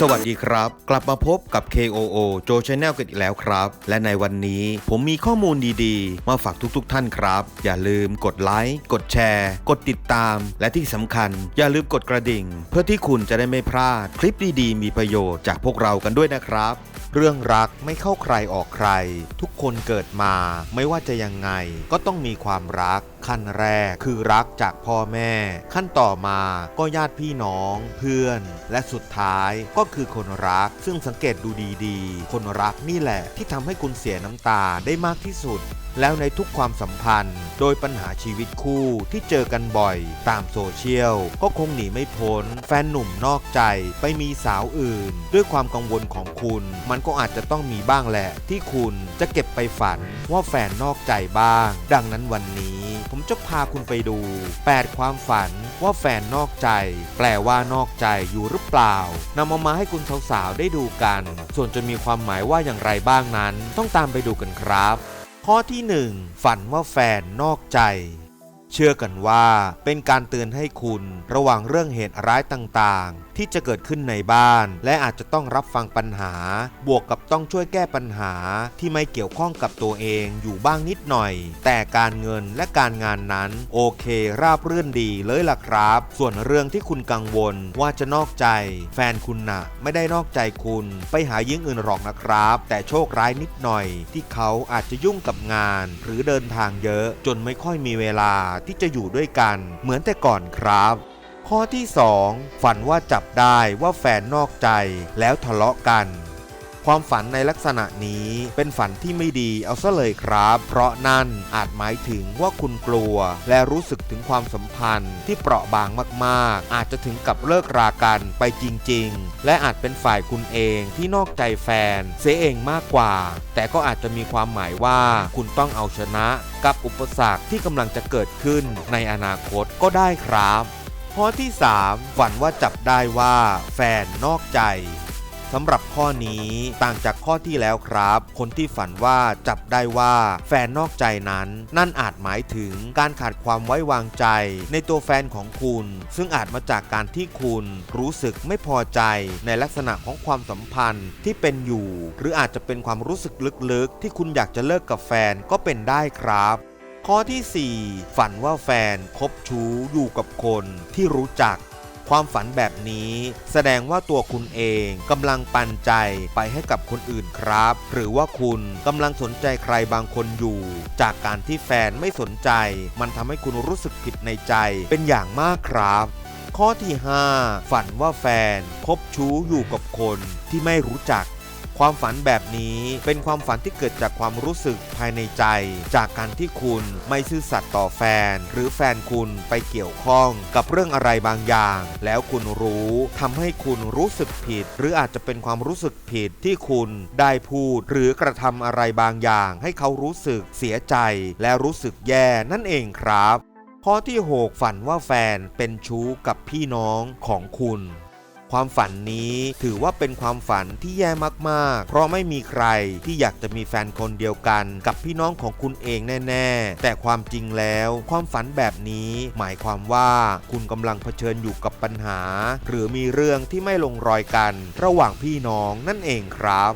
สวัสดีครับ กลับมาพบกับ KOO โจ Channel กันอีกแล้วครับ และในวันนี้ผมมีข้อมูลดีๆ มาฝากทุกๆท่านครับ อย่าลืมกดไลค์กดแชร์ กดติดตาม และที่สำคัญ อย่าลืมกดกระดิ่ง เพื่อที่คุณจะได้ไม่พลาด คลิปดีๆ มีประโยชน์จากพวกเรากันด้วยนะครับเรื่องรักไม่เข้าใครออกใคร ทุกคนเกิดมาไม่ว่าจะยังไงก็ต้องมีความรัก ขั้นแรกคือรักจากพ่อแม่ ขั้นต่อมาก็ญาติพี่น้อง เพื่อน และสุดท้ายก็คือคนรัก ซึ่งสังเกตดูดีๆ คนรักนี่แหละที่ทำให้คุณเสียน้ำตาได้มากที่สุด แล้วในทุกความสัมพันธ์ โดยปัญหาชีวิตคู่ที่เจอกันบ่อย ตามโซเชียล ก็คงหนีไม่พ้น แฟนหนุ่มนอกใจไปมีสาวอื่น ด้วยความกังวลของคุณ มันก็อาจจะต้องมีบ้างแหละ ที่คุณจะเก็บไปฝันว่าแฟนนอกใจบ้าง ดังนั้นวันนี้ จะพาคุณไปดู 8 ความฝันว่าแฟนนอกใจ แปลว่านอกใจอยู่หรือเปล่านำเอามาให้คุณสาวๆได้ดูกัน ส่วนจะมีความหมายว่าอย่างไรบ้างนั้น ต้องตามไปดูกันครับ ข้อที่ 1 ฝันว่าแฟนนอกใจ เชื่อกันว่าเป็นการเตือนให้คุณระวังเรื่องเหตุร้ายต่างๆ ที่จะเกิดขึ้นในบ้าน และอาจจะต้องรับฟังปัญหา บวกกับต้องช่วยแก้ปัญหาที่ไม่เกี่ยวข้องกับตัวเองอยู่บ้างนิดหน่อย แต่การเงินและการงานนั้น โอเค ราบรื่นดีเลยล่ะครับ ส่วนเรื่องที่คุณกังวลว่าจะนอกใจ แฟนคุณน่ะ ไม่ได้นอกใจคุณ ไปหายิ่งอื่นหรอกนะครับ แต่โชคร้ายนิดหน่อย ที่เขาอาจจะยุ่งกับงาน หรือเดินทางเยอะจนไม่ค่อยมีเวลาที่จะอยู่ด้วยกันเหมือนแต่ก่อนครับ ข้อที่ 2 ฝันว่าจับได้ว่าแฟนนอกใจแล้วทะเลาะกัน ความฝันในลักษณะนี้เป็นฝันที่ไม่ดีเอาซะเลยครับ เพราะนั่นอาจหมายถึงว่าคุณกลัว และรู้สึกถึงความสัมพันธ์ที่เปราะบางมากๆ อาจจะถึงกับเลิกรากันไปจริง ๆ และอาจเป็นฝ่ายคุณเองที่นอกใจแฟน เสียเองมากกว่า แต่ก็อาจจะมีความหมายว่าคุณต้องเอาชนะ กับอุปสรรคที่กำลังจะเกิดขึ้นในอนาคตก็ได้ครับข้อที่ 3 ฝันว่าจับได้ว่าแฟนนอกใจ สำหรับข้อนี้ต่างจากข้อที่แล้วครับ คนที่ฝันว่าจับได้ว่าแฟนนอกใจนั้น นั่นอาจหมายถึงการขาดความไว้วางใจ ในตัวแฟนของคุณ ซึ่งอาจมาจากการที่คุณรู้สึกไม่พอใจในลักษณะของความสัมพันธ์ที่เป็นอยู่ หรืออาจจะเป็นความรู้สึกลึกๆ ที่คุณอยากจะเลิกกับแฟนก็เป็นได้ครับข้อที่ 4 ฝันว่าแฟนคบชู้อยู่กับคนที่รู้จัก ความฝันแบบนี้ แสดงว่าตัวคุณเองกำลังปันใจไปให้กับคนอื่นครับ หรือว่าคุณกำลังสนใจใครบางคนอยู่ จากการที่แฟนไม่สนใจ มันทำให้คุณรู้สึกผิดในใจเป็นอย่างมากครับข้อที่ 5 ฝันว่าแฟน คบชู้อยู่กับคนที่ไม่รู้จัก ความฝันแบบนี้เป็นความฝันที่เกิดจากความรู้สึกภายในใจ จากการที่คุณไม่ซื่อสัตย์ต่อแฟน หรือแฟนคุณไปเกี่ยวข้องกับเรื่องอะไรบางอย่าง แล้วคุณรู้ทำให้คุณรู้สึกผิด หรืออาจจะเป็นความรู้สึกผิดที่คุณได้พูด หรือกระทำอะไรบางอย่าง ให้เขารู้สึกเสียใจ และรู้สึกแย่นั่นเองครับข้อที่ 6 ฝันว่าแฟนเป็นชู้กับพี่น้องของคุณ ความฝันนี้ถือว่าเป็นความฝันที่แย่มากๆ เพราะไม่มีใครที่อยากจะมีแฟนคนเดียวกันกับพี่น้องของคุณเองแน่ ๆ แต่ความจริงแล้วความฝันแบบนี้หมายความว่าคุณกำลังเผชิญอยู่กับปัญหา หรือมีเรื่องที่ไม่ลงรอยกัน ระหว่างพี่น้องนั่นเองครับ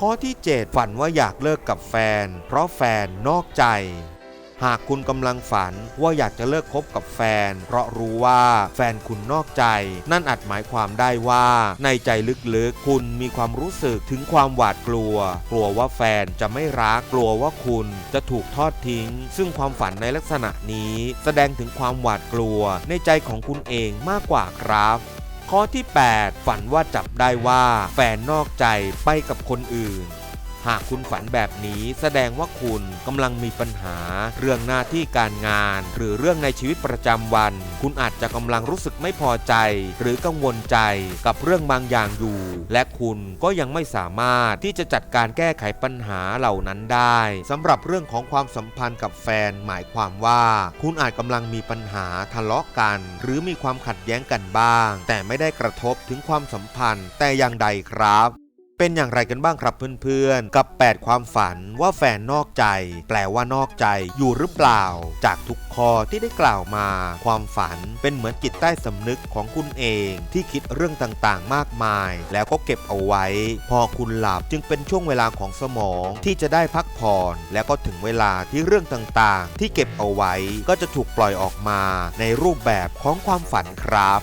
ข้อที่ 7 ฝันว่าอยากเลิกกับแฟน เพราะแฟนนอกใจ หากคุณกำลังฝันว่าอยากจะเลิกคบกับแฟน เพราะรู้ว่าแฟนคุณนอกใจ นั่นอาจหมายความได้ว่า ในใจลึกๆ คุณมีความรู้สึกถึงความหวาดกลัว กลัวว่าแฟนจะไม่รัก กลัวว่าคุณจะถูกทอดทิ้ง ซึ่งความฝันในลักษณะนี้ แสดงถึงความหวาดกลัว ในใจของคุณเองมากกว่าครับข้อที่ 8 ฝันว่าจับได้ว่าแฟนนอกใจไปกับคนอื่น หากคุณฝันแบบนี้แสดงว่าคุณกำลังมีปัญหา เรื่องหน้าที่การงาน หรือเรื่องในชีวิตประจำวัน คุณอาจจะกำลังรู้สึกไม่พอใจ หรือกังวลใจกับเรื่องบางอย่างอยู่ และคุณก็ยังไม่สามารถที่จะจัดการแก้ไขปัญหาเหล่านั้นได้สำหรับเรื่องของความสัมพันธ์กับแฟนหมายความว่า คุณอาจกำลังมีปัญหาทะเลาะกัน หรือมีความขัดแย้งกันบ้าง แต่ไม่ได้กระทบถึงความสัมพันธ์แต่อย่างใดครับ เป็นอย่างไรกันบ้างครับเพื่อนๆ กับ 8 ความฝันว่าแฟนนอกใจ แปลว่านอกใจอยู่หรือเปล่า จากทุกข้อที่ได้กล่าวมา ความฝันเป็นเหมือนจิตใต้สำนึกของคุณเอง ที่คิดเรื่องต่างๆ มากมาย แล้วก็เก็บเอาไว้ พอคุณหลับจึงเป็นช่วงเวลาของสมอง ที่จะได้พักผ่อน แล้วก็ถึงเวลาที่เรื่องต่างๆ ที่เก็บเอาไว้ก็จะถูกปล่อยออกมา ในรูปแบบของความฝันครับ